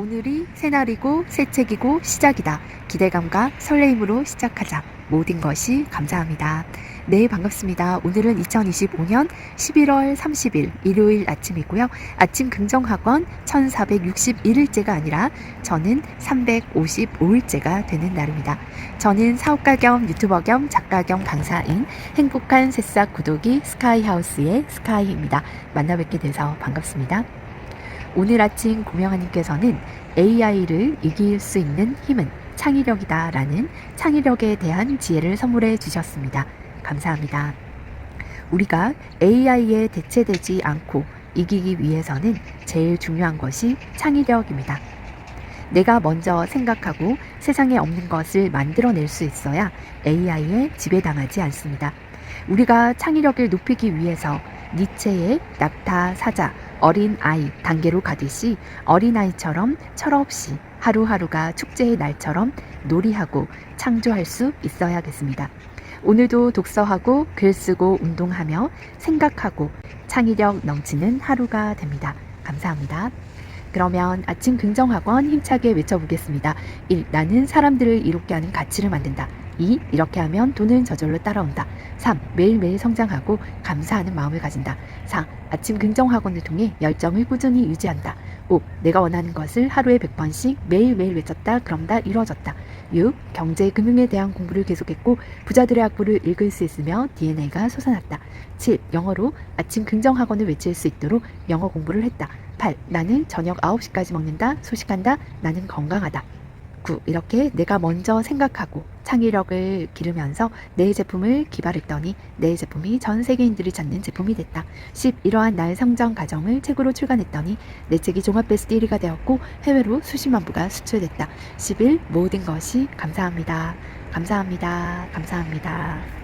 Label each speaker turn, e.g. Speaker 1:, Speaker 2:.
Speaker 1: 오늘이 새날이고 새 책이고 시작이다. 기대감과 설레임으로 시작하자. 모든 것이 감사합니다. 네, 반갑습니다. 오늘은 2025년 11월 30일 일요일 아침이고요. 아침 긍정학원 1461일째가 아니라 저는 355일째가 되는 날입니다. 저는 사업가 겸 유튜버 겸 작가 겸 강사인 행복한 새싹 구독이 스카이하우스의 스카이입니다. 만나 뵙게 돼서 반갑습니다. 오늘 아침 고명아님께서는 AI를 이길 수 있는 힘은 창의력이다 라는 창의력에 대한 지혜를 선물해 주셨습니다. 감사합니다. 우리가 AI에 대체되지 않고 이기기 위해서는 제일 중요한 것이 창의력입니다. 내가 먼저 생각하고 세상에 없는 것을 만들어낼 수 있어야 AI에 지배당하지 않습니다. 우리가 창의력을 높이기 위해서 니체의 낙타 사자 어린 아이 단계로 가듯이 어린아이처럼 철없이 하루하루가 축제의 날처럼 놀이하고 창조할 수 있어야겠습니다. 오늘도 독서하고 글 쓰고 운동하며 생각하고 창의력 넘치는 하루가 됩니다. 감사합니다. 그러면 아침 긍정학원 힘차게 외쳐보겠습니다. 1. 나는 사람들을 이롭게 하는 가치를 만든다. 2. 이렇게 하면 돈은 저절로 따라온다. 3. 매일매일 성장하고 감사하는 마음을 가진다. 4. 아침 긍정 학원을 통해 열정을 꾸준히 유지한다. 5. 내가 원하는 것을 하루에 100번씩 매일매일 외쳤다. 그럼 다 이루어졌다. 6. 경제, 금융에 대한 공부를 계속했고 부자들의 학부를 읽을 수 있으며 DNA가 솟아났다. 7. 영어로 아침 긍정 학원을 외칠 수 있도록 영어 공부를 했다. 8. 나는 저녁 9시까지 먹는다. 소식한다. 나는 건강하다. 9. 이렇게 내가 먼저 생각하고 창의력을 기르면서 내 제품을 개발했더니 내 제품이 전 세계인들이 찾는 제품이 됐다. 10. 이러한 나의 성장 과정을 책으로 출간했더니 내 책이 종합 베스트 1위가 되었고 해외로 수십만 부가 수출됐다. 11. 모든 것이 감사합니다. 감사합니다. 감사합니다.